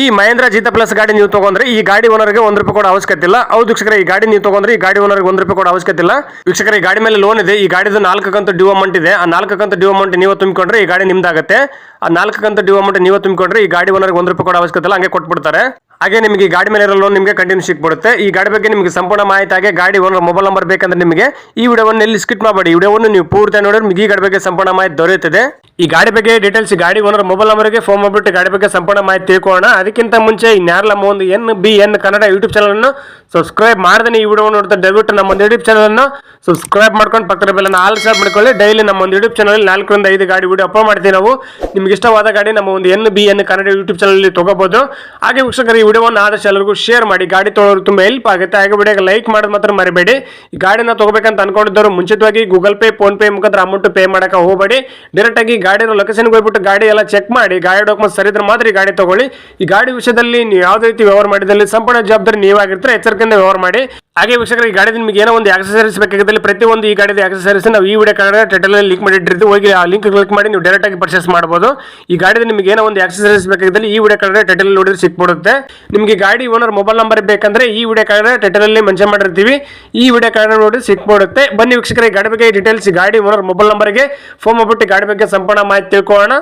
ಈ ಮಹೇಂದ್ರ ಜೀತ ಪ್ಲಸ್ ಗಾಡಿ ನೀವು ತಗೊಂಡ್ರೆ ಈ ಗಾಡಿ ಓನರ್ಗೆ ಒಂದ್ ರೂಪಾಯಿ ಕೂಡ ಅವಶ್ಯಕತೆ ಇಲ್ಲ. ಹೌದು ವೀಕ್ಷಕರ, ಈ ಗಾಡಿ ನೀವು ತಗೊಂಡ್ರೆ ಈ ಗಾಡಿ ಓನರ್ಗೆ ಒಂದ್ ರೂಪಾಯಿ ಕೂಡ ಅವಶ್ಯಕತೆ ಇಲ್ಲ. ವೀಕ್ಷಕರ, ಈ ಗಾಡಿ ಮೇಲೆ ಲೋನ್ ಇದೆ. ಈ ಗಾಡಿದು ನಾಲ್ಕು ಕಂತು ಡ್ಯೂ ಅಮೌಂಟ್ ಇದೆ. ಆ ನಾಲ್ಕು ಕಂತು ಡ್ಯೂ ಅಮೌಂಟ್ ನೀವು ತುಂಬಿಕೊಂಡ್ರೆ ಈ ಗಾಡಿ ನಿಮ್ದಾಗುತ್ತೆ. ಆ ನಾಲ್ಕು ಕಂತು ಡ್ಯೂ ಅಮೌಂಟ್ ನೀವು ತುಂಬಿಕೊಂಡ್ರೆ ಈ ಗಾಡಿ ಓನರ್ಗೆ ಒಂದ್ ರೂಪಾಯಿ ಕೂಡ ಅವಶ್ಯಕತೆ ಇಲ್ಲ. ಹಂಗೆ ಕೊಟ್ಬಿಡ್ತಾರೆ. ಹಾಗೆ ನಿಮಗೆ ಗಾಡಿ ಮೇಲೆ ಇರೋ ಲೋನ್ ನಿಮಗೆ ಕಂಟಿನ್ಯೂ ಸಿಕ್ಬಿಡುತ್ತೆ. ಈ ಗಾಡಿ ಬಗ್ಗೆ ನಿಮಗೆ ಸಂಪೂರ್ಣ ಮಾಹಿತಿ ಹಾಗೆ ಗಾಡಿ ಓನರ್ ಮೊಬೈಲ್ ನಂಬರ್ ಬೇಕಂದ್ರೆ ನಿಮಗೆ ಈ ವಿಡಿಯೋವನ್ನು ಎಲ್ಲಿ ಸ್ಕಿಪ್ ಮಾಡಬೇಡಿ. ಈ ವಿಡಿಯೋವನ್ನು ನೀವು ಪೂರ್ತಿ ನೋಡಿದ್ರೆ ನಿಮಗೆ ಈ ಗಾಡಿ ಬಗ್ಗೆ ಸಂಪೂರ್ಣ ಮಾಹಿತಿ ದೊರೆಯುತ್ತದೆ. ಈ ಗಾಡಿ ಬಗ್ಗೆ ಡೀಟೇಲ್ಸ್ ಗಾಡಿ ಓನರ್ ಮೊಬೈಲ್ ನಂಬರ್ಗೆ ಫೋನ್ ಮಾಡಿಬಿಟ್ಟು ಗಾಡಿ ಬಗ್ಗೆ ಸಂಪೂರ್ಣ ಮಾಹಿತಿ ತಿಳ್ಕೊಳ್ಳೋಣ. ಅದಕ್ಕಿಂತ ಮುಂಚೆ ಇನ್ಯಾರಲ್ಲ ನಮ್ಮ ಒಂದು N B N Kannada YouTube channel ಅನ್ನು ಸಬ್ಸ್ಕ್ರೈಬ್ ಮಾಡದೇ ಈ ವಿಡಿಯೋ ನೋಡ್ತಾ ದಯವಿಟ್ಟು ನಮ್ಮ ಒಂದು ಯೂಟ್ಯೂಬ್ ಚಾನಲನ್ನು ಸಬ್ಸ್ಕ್ರೈಬ್ ಮಾಡ್ಕೊಂಡು ಪಕ್ಕದ ಬೆಲ್ಲನ್ನು ಆಲ್ ಸಬ್ ಮಾಡ್ಕೊಳ್ಳಿ. ಡೈಲಿ ನಮ್ಮ ಒಂದು ಯೂಟ್ಯೂಬ್ ಚಾನಲ್ ನಾಲ್ಕರಿಂದ ಐದು ಗಾಡಿ ವಿಡಿಯೋ ಅಪ್ಲೋಡ್ ಮಾಡ್ತೀವಿ ನಾವು. ನಿಮ್ಗೆ ಇಷ್ಟವಾದ ಗಾಡಿ ನಮ್ಮ ಒಂದು N B N Kannada YouTube channel ತಗೋಬಹುದು ಹಾಗೆ ವೀಕ್ಷಕರು ವಿಡಿಯೋವನ್ನು ಆದಷ್ಟು ಎಲ್ಲರಿಗೂ ಶೇರ್ ಮಾಡಿ. ಗಾಡಿ ತೊಗೊಳೋರು ತುಂಬ ಹೆಲ್ಪ್ ಆಗುತ್ತೆ. ಹಾಗೆ ವಿಡಿಯೋಗೆ ಲೈಕ್ ಮಾಡೋದು ಮಾತ್ರ ಮರಿಬೇಡಿ. ಈ ಗಾಡಿನ ತಗೋಬೇಕಂತ ಅನ್ಕೊಂಡಿದ್ದವರು ಮುಂಚಿತವಾಗಿ ಗೂಗಲ್ ಪೇ ಫೋನ್ ಪೇ ಮುಖಾಂತರ ಅಮೌಂಟ್ ಪೇ ಮಾಡೋಕೆ ಹೋಗಬೇಡಿ. ಡೈರೆಕ್ಟ್ ಆಗಿ ಗಾಡಿ ಲೊಕೇಶನ್ಗೆ ಹೋಗ್ಬಿಟ್ಟು ಗಾಡಿ ಎಲ್ಲ ಚೆಕ್ ಮಾಡಿ. ಗಾಡಿ ಡಾಕ್ಯುಮೆಂಟ್ ಸರಿದ್ರೆ ಮಾತ್ರ ಈ ಗಾಡಿ ತಗೊಳ್ಳಿ. ಈ ಗಾಡಿ ವಿಷಯದಲ್ಲಿ ನೀವು ಯಾವುದೇ ರೀತಿ ವ್ಯವಹಾರ ಮಾಡಿದಲ್ಲಿ ಸಂಪೂರ್ಣ ಜವಾಬ್ದಾರಿ ನೀವಾಗಿರ್ತಾರೆ. ಎಚ್ಚರಿಕೆಯಿಂದ ವ್ಯವಹಾರ ಮಾಡಿ. ಹಾಗೆ ವೀಕ್ಷಕರು ಈ ಗಾಡಿ ನಿಮಗೆ ಏನೋ ಒಂದು ಆಕ್ಸಸರೀಸ್ ಬೇಕಾಗಿದ್ದಲ್ಲಿ ಪ್ರತಿಯೊಂದು ಈ ಗಾಡಿದ ಆಕ್ಸಸರೀಸ್ ನಾವು ಈ ವಿಡಿಯೋ ಕಾರ್ಡ್ ಟೈಟಲ್ ಲಿಂಕ್ ಮಾಡಿಟ್ಟಿರ್ತೀವಿ. ಹೋಗಿ ಆ ಲಿಂಕ್ ಕ್ಲಿಕ್ ಮಾಡಿ ನೀವು ಡೈರೆಕ್ಟ್ ಆಗಿ ಪರ್ಚೇಸ್ ಮಾಡಬಹುದು ಈ ಗಾಡಿದ ನಿಮಗೆ ಏನೋ ಒಂದು ಆಕ್ಸಸರೀಸ್ ಬೇಕಾಗಿದ್ದಲ್ಲಿ ಈ ವಿಡಿಯೋ ಕಾರ್ಡ್ ಟೈಟಲ್ ನೋಡಿದ್ರೆ ಸಿಕ್ಬಿಡುತ್ತೆ. ನಿಮಗೆ ಗಾಡಿ ಓನರ್ ಮೊಬೈಲ್ ನಂಬರ್ ಬೇಕಂದ್ರೆ ಈ ವಿಡಿಯೋ ಕಾರ್ಡ್ ಟೈಟಲ್ ಅಲ್ಲಿ ಮೆನ್ಷನ್ ಮಾಡಿರ್ತೀವಿ. ಈ ವಿಡಿಯೋ ಕಾರ್ಡ್ ನೋಡಿ ಸಿಕ್ಬಿಡುತ್ತೆ. ಬನ್ನಿ ವೀಕ್ಷಕರ ಈ ಗಾಡಿ ಬಗ್ಗೆ ಡೀಟೇಲ್ಸ್ ಗಾಡಿ ಓನರ್ ಮೊಬೈಲ್ ನಂಬರ್ಗೆ ಫೋನ್ ಮಾಡ್ಬಿಟ್ಟು ಗಾಡಿ ಬಗ್ಗೆ ಸಂಪೂರ್ಣ ಮಾಹಿತಿ ತಿಳ್ಕೊಳ್ಳೋಣ.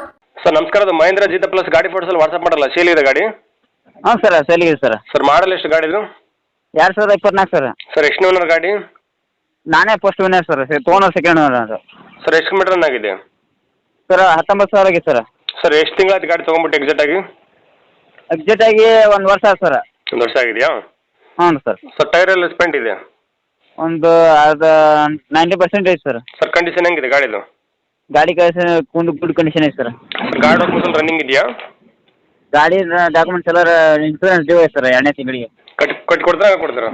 ಸರ್ ನಮಸ್ಕಾರ ಅದು ಮಹೇಂದ್ರ ಜೀತ ಪ್ಲಸ್ ಗಾಡಿ ಫೋಟೋಸ್ ವಾಟ್ಸ್ಆಪ್ ಮಾಡಲ್ಲ ಸೇಲ್ ಇದೆ ಗಾಡಿ? ಹಾಂ ಸರ್ ಇದೆ ಸರ್. ಸರ್ ಮಾಡಲ್ ಎಷ್ಟು ಗಾಡಿದು ಎರಡು ಸಾವಿರದ ಇಪ್ಪತ್ನಾಲ್ಕು ಸರ್? ಸರ್ ಎಷ್ಟು ಓನರ್ ಗಾಡಿ? ನಾನೇ ಫಸ್ಟ್ ಓನರ್ ಸರ್ ತೊಗೊಂಡ್ರೆ ಸೆಕೆಂಡ್ ಓನರ್ ಸರ್ ಎಷ್ಟು ಕಿಲೋಮೀಟರ್ ರನ್ ಆಗಿದೆ? ಸರ್ ಹತ್ತೊಂಬತ್ತು ಸಾವಿರ ಆಗಿದೆ ಸರ್. ಸರ್ ಎಷ್ಟು ತಿಂಗಳಾಯ್ತು ಗಾಡಿ ತೊಗೊಂಬಿಟ್ಟು ಎಕ್ಸಾಕ್ಟ್ ಆಗಿ? ಎಕ್ಸಾಕ್ಟ್ ಆಗಿ ಒಂದು ವರ್ಷ ಆಯ್ತು ಸರ್. ಒಂದು ವರ್ಷ ಆಗಿದೆಯಾ? ಹ್ಞೂ ಸರ್. ಸರ್ ಟೈರ್ ಎಲ್ಲ ಸ್ಪೆಂಟ್ ಇದೆ? ಒಂದು ಅದು ನೈಂಟಿ ಪರ್ಸೆಂಟ್ ಐತೆ ಸರ್. ಸರ್ ಕಂಡೀಷನ್ ಹೆಂಗಿದೆ ಗಾಡಿದು? ಗಾಡಿ ಕಳಿಸಿ ಕುಂದು ಗುಡ್ ಕಂಡೀಷನ್ ಐತೆ ಸರ್. ಗಾಡಿ ಡಾಕ್ಯುಮೆಂಟ್ಸ್ ರನ್ನಿಂಗ್ ಇದೆಯಾ? ಗಾಡಿ ಡಾಕ್ಯುಮೆಂಟ್ಸ್ ಎಲ್ಲ ಇನ್ಸೂರೆನ್ಸ್ ಡ್ಯೂ ಐತೆ ಸರ್ ಎರಡನೇ ತಿಂಗಳಿಗೆ. ಕಟ್ ಕಟ್ಟಿ ಕೊಡ್ತಾರ ಕೊಡ್ತಾರ?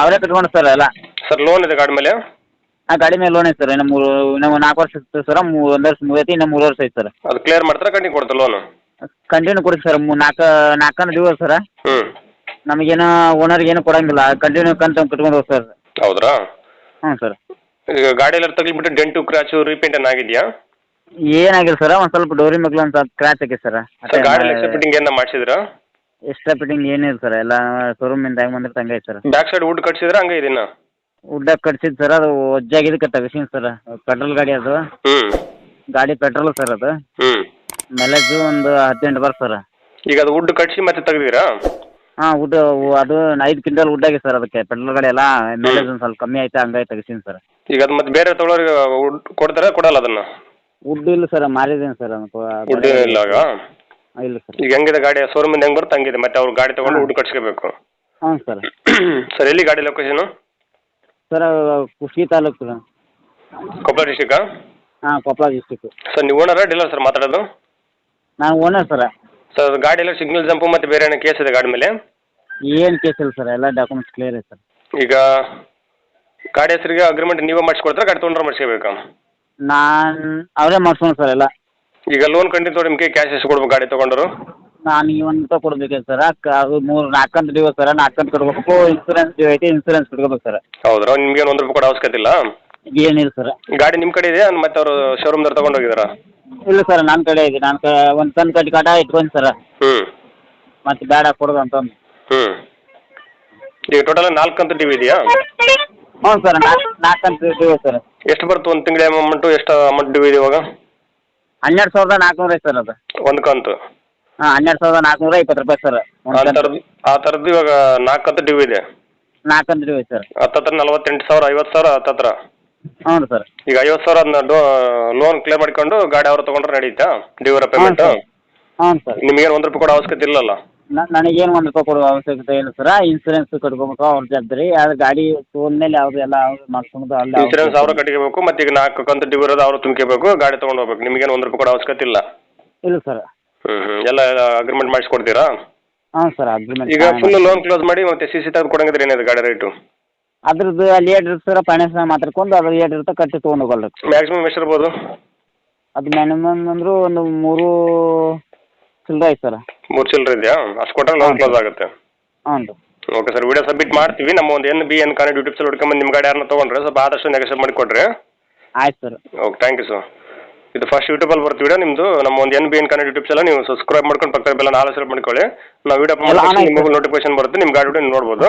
ಅವರೇ ಕಟ್ಕೊಂಡು ಸರ್ ಎಲ್ಲ. ಸರ್ ಲೋನ್ ಇದೆ ಗಾಡಿ ಮೇಲೆ? ಆ ಗಾಡಿ ಮೇಲೆ ಲೋನ್ ಐತೆ ಸರ್. ಇನ್ನು ಮೂರು ಇನ್ನು ನಾಲ್ಕು ವರ್ಷ ಇತ್ತು ಸರ್. ಮೂ ಒಂದು ವರ್ಷ ಮುಗೈತಿ ಇನ್ನು ಮೂರು ವರ್ಷ ಐತೆ ಸರ್. ಅದು ಕ್ಲಿಯರ್ ಮಾಡ್ತಾರ ಕಂಟಿನ್ಯೂ ಕೊಡ್ತಾರೆ ಲೋನ್ ಕಂಟಿನ್ಯೂ ಕೊಡಿ ಸರ್. ಮೂ ನಾಲ್ಕು ನಾಲ್ಕನ್ನು ಡ್ಯೂ ಸರ್. ಹ್ಞೂ ನಮಗೇನು ಓನರ್ಗೆ ಏನು ಕೊಡಂಗಿಲ್ಲ. ಕಂಟಿನ್ಯೂ ಕಂತು ಕಟ್ಕೊಂಡು ಹೋಗಿ ಸರ್. ಹೌದ್ರಾ? ಹ್ಞೂ ಸರ್. ಈಗ ಗಾಡಿ ಎಲ್ಲ ತಗ್ಲಿಬಿಟ್ಟು ಡೆಂಟು ಕ್ರಾಚು ರೀಪೇಂಟ್ ಆಗಿದೆಯಾ? ಏನಾಗಿಲ್ಲ ಸರ್. ಒಂದು ಸ್ವಲ್ಪ ಡೋರಿ ಮಗ್ಲು ಅಂತ ಕ್ರ್ಯಾಚ್ ಆಗಿದೆ ಸರ್. ಗಾಡಿ ಫಿಟ್ಟಿಂಗ್ ಏನ ಮಾಡಿಸಿದ್ರಾ ಎಕ್ಸ್ಟ್ರಾ ಫಿಟ್ಟಿಂಗ್ ಏನಿಲ್ಲ ಸರ್. ಎಲ್ಲ ಶೋರೂಮಿಂದ ಹೆಂಗೆ ಬಂದಿರ್ತ ಹಂಗೆ ಐತೆ ಸರ್. ಬ್ಯಾಕ್ ಸೈಡ್ ವುಡ್ ಕಟ್ಸಿದ್ರೆ ಹಂಗೆ ಇದನ್ನ ವುಡ್ ಕಟ್ಸಿದ್ದು ಸರ್. ಅದು ಒಜ್ಜಾಗಿದ್ದಕ್ಕೆ ತೆಗಿಸಿನಿ ಸರ್. ಪೆಟ್ರೋಲ್ ಗಾಡಿ ಅದು. ಹ್ಮ್. ಗಾಡಿ ಪೆಟ್ರೋಲ್ ಸರ್ ಅದು. ಹ್ಮ್. ಮೈಲೇಜು ಒಂದು ಹದಿನೆಂಟು ಬರ್ ಸರ್. ಈಗ ಅದು ವುಡ್ ಕಟ್ಸಿ ಮತ್ತೆ ತೆಗ್ದಿರಾ? ಹಾ ವುಡ್ ಅದು ಐದು ಕ್ವಿಂಟಲ್ ಆಗಿದೆ ಸರ್ ಅದಕ್ಕೆ. ಪೆಟ್ರೋಲ್ ಗಾಡಿ ಎಲ್ಲ ಮೈಲೇಜ್ ಒಂದು ಸ್ವಲ್ಪ ಕಮ್ಮಿ ಐತೆ ಹಂಗಾಗಿ ತೆಗಿಸಿನಿ ಸರ್. ಈಗ ಅದು ಮತ್ತೆ ಬೇರೆ ತೊಗೊಳೋರಿಗೆ ವುಡ್ ಕೊಡ್ತಾರಾ ಕೊಡಲ್ಲ ಅದನ್ನ? ವುಡ್ ಇಲ್ಲ ಸರ್ ಮಾರಿದ್ದೀನಿ ಸರ್. ವುಡ್ ಇಲ್ಲ ಇಲ್ಲ ಸರ್. ಈಗ ಹೆಂಗಿದೆ ಗಾಡಿ? ಶೋರೂಮಿಂದ ಹೆಂಗೆ ಬರುತ್ತೆ? ಹಂಗಿದೆ. ಮತ್ತೆ ಅವ್ರು ಗಾಡಿ ತೊಗೊಂಡು ಊಟ ಕಟ್ಸ್ಕೋಬೇಕು. ಹಾಂ ಸರ್. ಸರ್ ಎಲ್ಲಿ ಗಾಡಿ ಲೊಕೇಶನು ಸರ್ ಕುಷ್ಟಗಿ ತಾಲೂಕು ಕೊಪ್ಪಳ ಡಿಸ್ಟಿಕ್ಕಾ ಹಾಂ ಕೊಪ್ಪಳ ಡಿಸ್ಟಿಕ್ ಸರ್ ನೀವು ಓನರಾ ಡೀಲರ್ ಸರ್ ಮಾತಾಡೋದು? ನಾನು ಓನರ್ ಸರ್. ಸರ್ ಗಾಡಿ ಎಲ್ಲ ಸಿಗ್ನಲ್ ಜಂಪು ಮತ್ತೆ ಬೇರೆ ಏನೋ ಕೇಸ್ ಇದೆ ಗಾಡಿ ಮೇಲೆ? ಏನು ಕೇಸ್ ಇಲ್ಲ ಸರ್ ಎಲ್ಲ ಡಾಕ್ಯುಮೆಂಟ್ಸ್ ಕ್ಲಿಯರ್ ಐತೆ ಸರ್. ಈಗ ಗಾಡಿ ಹೆಸರಿಗೆ ಅಗ್ರಿಮೆಂಟ್ ನೀವೇ ಮಾಡಿಸ್ಕೊಡ್ತೀರಾ? ಗಾಡಿ ತೊಗೊಂಡ್ರೆ ಮಾಡಿಸ್ಕೋಬೇಕಾ? ನಾನು ಅವರೇ ಮಾಡ್ಸೋಣ ಸರ್ ಎಲ್ಲ. ಈಗ ಲೋನ್ ಕಂಟಿನ್ಯೂ ತೊಗೊಂಡು ನಿಮಗೆ ಕ್ಯಾಶ್ ಎಷ್ಟು ಕೊಡ್ಬೇಕು ಗಾಡಿ ತಗೊಂಡ್ರು? ನಾನು ಇವತ್ತು ಕೊಡ್ಬೇಕು ಸರ್. ಅದು ಮೂರು ನಾಲ್ಕಂತ ಡ್ಯೂ ಸರ್. ನಾಲ್ಕಂತ ಕೊಡ್ಬೇಕು. ಇನ್ಸೂರೆನ್ಸ್ ಡ್ಯೂ ಐತಿ ಇನ್ಸೂರೆನ್ಸ್ ಕಟ್ಕೋಬೇಕು ಸರ್. ಹೌದ್ರಾ? ನಿಮ್ಗೆ ಒಂದು ರೂಪಾಯಿ ಕೂಡ ಅವಶ್ಯಕತೆ ಇಲ್ಲ? ಏನಿಲ್ಲ ಸರ್. ಗಾಡಿ ನಿಮ್ಮ ಕಡೆ ಇದೆ ಮತ್ತೆ ಅವರು ಶೋರೂಮ್ದವ್ರು ತೊಗೊಂಡು ಹೋಗಿದಾರಾ? ಇಲ್ಲ ಸರ್ ನನ್ನ ಕಡೆ ಇದೆ. ನಾನು ಒಂದು ಟನ್ ಕಟ್ಟಿ ಕಾಟ ಇಟ್ಕೊಂಡು ಸರ್. ಹ್ಮ್. ಮತ್ತೆ ಬೇಡ ಕೊಡೋದು ಅಂತ ಹ್ಞೂ ಈಗ ಟೋಟಲ್ ನಾಲ್ಕು ಕಂತು ಟಿವಿ ಇದೆಯಾ? ಹ್ಞೂ ಸರ್ ನಾಲ್ಕು ನಾಲ್ಕಂತ ಡ್ಯೂ ಸರ್. ಎಷ್ಟು ಬರುತ್ತೆ ಒಂದು ತಿಂಗಳ ಅಮೌಂಟು ಎಷ್ಟು ಅಮೌಂಟ್ ಡ್ಯೂ ಇದೆ ಇವಾಗ? ಹನ್ನೆರಡು ಸಾವಿರದ ನಾಲ್ಕುನೂರ ಐತೆ ಸರ್ ಅದು. ಒಂದು ಕಂತು? ಹಾಂ ಹನ್ನೆರಡು ಸಾವಿರದ ನಾಲ್ಕನೂರ ಇಪ್ಪತ್ತು ರೂಪಾಯಿ ಸರ್. ಆ ಥರದ್ದು ಆ ಥರದ್ದು ಇವಾಗ ನಾಲ್ಕು ಕಂತು ಡ್ಯೂ ಇದೆ ಡ್ಯೂ ಇದೆ ಸರ್. ಹತ್ತತ್ರ ನಲ್ವತ್ತೆಂಟು ಸಾವಿರ ಐವತ್ತು ಸಾವಿರ ಹತ್ತತ್ರ? ಹ್ಞೂ ಸರ್. ಈಗ ಐವತ್ತು ಸಾವಿರ ಅದನ್ನ ಲೋನ್ ಕ್ಲೇಮ್ ಮಾಡ್ಕೊಂಡು ಗಾಡಿ ಅವ್ರು ತೊಗೊಂಡ್ರೆ ನಡೀತಾ? ಡ್ಯೂರ ಪೇಮೆಂಟ್ ಹ್ಞೂ ಸರ್. ನಿಮಗೇನು ಒಂದು ರೂಪಾಯಿ ಕೂಡ ಅವಶ್ಯಕತೆ ಇಲ್ಲಲ್ಲ? ನನಗೇನು ಒಂದು ರೂಪಾಯಿ ಕೊಡುವ ಅವಶ್ಯಕತೆ ಇಲ್ಲ ಸರ್ ಇನ್ಸೂರೆನ್ಸ್ ಕಟ್ಕೋಬೇಕು ಅವ್ರ ಜವಾಬ್ದಾರಿ. ಅದು ಗಾಡಿ ತೊಗೊಂಡ್ಮೇಲೆ ಮೇಲೆ ಎಲ್ಲ ಅವ್ರು ಮಾಡ್ಸ್ಕೊಂಡು ಅಲ್ಲಿ ಅವ್ರು- ಇನ್ಸೂರೆನ್ಸ್ ಅವರು ಕಟ್ಕೋಬೇಕು ಮತ್ತೆ ಈಗ ನಾಲ್ಕು ಕಂತು ಡ್ಯೂ ಇರೋದು ಅವರು ತುಂಬ್ಕೋಬೇಕು ಗಾಡಿ ತೊಗೊಂಡು ಹೋಗ್ಬೇಕು. ನಿಮಗೇನು ಒಂದ್ ರೂಪಾಯಿ ಕೊಡೋ ಅವಶ್ಯಕತೆ ಇಲ್ಲ? ಇಲ್ಲ ಸರ್ ಹ್ಞೂ ಹ್ಞೂ ಎಲ್ಲ ಅಗ್ರಿಮೆಂಟ್ ಮಾಡಿಸ್ಕೊಡ್ತೀರಾ? ಹಾ ಸರ್ ಅಗ್ರಿಮೆಂಟ್ ಈಗ ಫುಲ್ ಲೋನ್ ಕ್ಲೋಸ್ ಮಾಡಿ ಮತ್ತೆ ಸಿ ಸಿ ತೆಗೆದು ಕೊಡಂಗಿದ್ರೆ ಏನಿದೆ ಗಾಡಿ ರೇಟು ಅದ್ರದ್ದು ಅಲ್ಲಿ ಏಟ್ ಸರ್ ಫೈನಾನ್ಸ್ ಮಾತಾಡ್ಕೊಂಡು ಅದ್ರ ಏಟ್ ಇರುತ್ತೆ ಕಟ್ಟಿ ತೊಗೊಂಡು ಹೋಗಲ್ಲ ಮ್ಯಾಕ್ಸಿಮಮ್ ಎಷ್ಟಿರ್ಬೋದು ಅದು ಮಿನಿಮಮ್ ಅಂದ್ರು ಒಂದು ಮೂರು ಚಿಲ್ಲರೆ ಐತೆ ಸರ್ ಮೂರು ಚಿಲ್ಲರೆ ಇದೆಯಾ? ಅಷ್ಟು ಕೊಟ್ಟರೆ ಲೋನ್ ಕ್ಲೋಸ್ ಆಗುತ್ತೆ. ರೀ. ಓಕೆ ಸರ್ ವಿಡಿಯೋ ಸಬ್ಮಿಟ್ ಮಾಡ್ತೀವಿ. ನಮ್ಮ ಒಂದು ಎನ್ ಬಿ ಎನ್ ಕಾನ್ ಯೂಟ್ಯೂಬ್ ಸಲ್ಲಿ ಹುಡ್ಕೊಂಬಂದು ನಿಮ್ಮ ಗಾಡಿ ಯಾರನ್ನ ತೊಗೊಂಡ್ರೆ ಸ್ವಲ್ಪ ಆದಷ್ಟು ನೆಗೋಷಿಯೇಟ್ ಮಾಡಿ ಕೊಡ್ರಿ ಆಯ್ತು sir okay thank you sir ಇದು ಫಸ್ಟ್ ಯೂಟ್ಯೂಬಲ್ಲಿ ಬರ್ತೀವಿ ವಿಡಿಯೋ ನಿಮ್ಮದು ನಮ್ಮ ಒಂದು N B N Kannada YouTube channel ನೀವು ಸಬ್ಸ್ಕ್ರೈಬ್ ಮಾಡ್ಕೊಂಡು ಪಕ್ಕದ ಬೆಲ್ಲ ನಾಲ್ಕು ಸೆಲೆಕ್ಟ್ ಮಾಡ್ಕೊಳ್ಳಿ. ನಾವು ವಿಡಿಯೋ ಅಪ್ಲೋಡ್ ಮಾಡಿ ನಿಮ್ಮ ನಿಮಗೆ ನೋಟಿಫಿಕೇಶನ್ ಬರುತ್ತೆ ನಿಮ್ಮ ಗಾಡಿ ವಿಡಿಯೋ ನೋಡ್ಬೋದು.